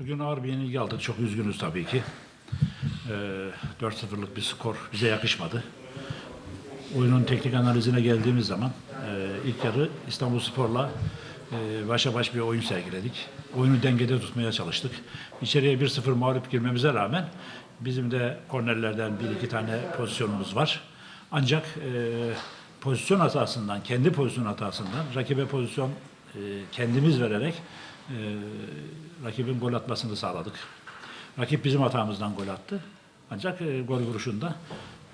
Bugün ağır bir yenilgi aldık. Çok üzgünüz tabii ki. Ee, 4-0'lık bir skor bize yakışmadı. Oyunun teknik analizine geldiğimiz zaman e, ilk yarı İstanbul Spor'la e, başa baş bir oyun sergiledik. Oyunu dengede tutmaya çalıştık. İçeriye 1-0 mağlup girmemize rağmen bizim de kornerlerden bir iki tane pozisyonumuz var. Ancak e, pozisyon hatasından, kendi pozisyon hatasından rakibe pozisyon e, kendimiz vererek e, rakibin gol atmasını sağladık. Rakip bizim hatamızdan gol attı. Ancak e, gol vuruşunda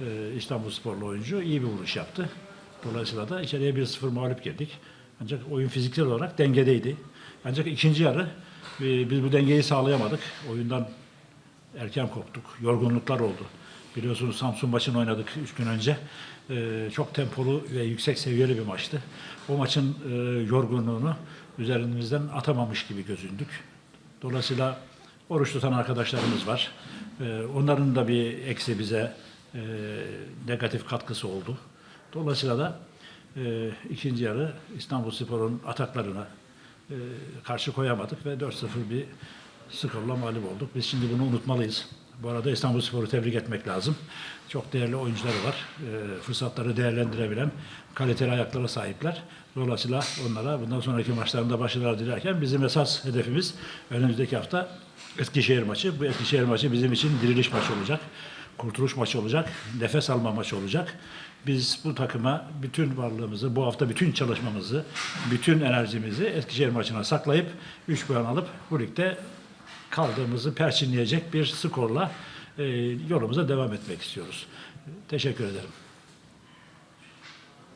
e, İstanbul Sporlu oyuncu iyi bir vuruş yaptı. Dolayısıyla da içeriye 1-0 mağlup girdik. Ancak oyun fiziksel olarak dengedeydi. Ancak ikinci yarı e, biz bu dengeyi sağlayamadık. Oyundan erken koptuk. Yorgunluklar oldu. Biliyorsunuz Samsun maçını oynadık 3 gün önce. Ee, çok tempolu ve yüksek seviyeli bir maçtı. O maçın e, yorgunluğunu üzerimizden atamamış gibi gözündük. Dolayısıyla oruç tutan arkadaşlarımız var. Ee, onların da bir eksi bize e, negatif katkısı oldu. Dolayısıyla da e, ikinci yarı İstanbul Spor'un ataklarına e, karşı koyamadık ve 4-0 bir skorla mağlup olduk. Biz şimdi bunu unutmalıyız. Bu arada İstanbul Spor'u tebrik etmek lazım. Çok değerli oyuncuları var. E, fırsatları değerlendirebilen kaliteli ayaklara sahipler. Dolayısıyla onlara bundan sonraki maçlarında başarılar dilerken bizim esas hedefimiz önümüzdeki hafta Eskişehir maçı. Bu Eskişehir maçı bizim için diriliş maçı olacak. Kurtuluş maçı olacak. Nefes alma maçı olacak. Biz bu takıma bütün varlığımızı, bu hafta bütün çalışmamızı, bütün enerjimizi Eskişehir maçına saklayıp 3 puan alıp bu ligde kaldığımızı perçinleyecek bir skorla e, yolumuza devam etmek istiyoruz. Teşekkür ederim.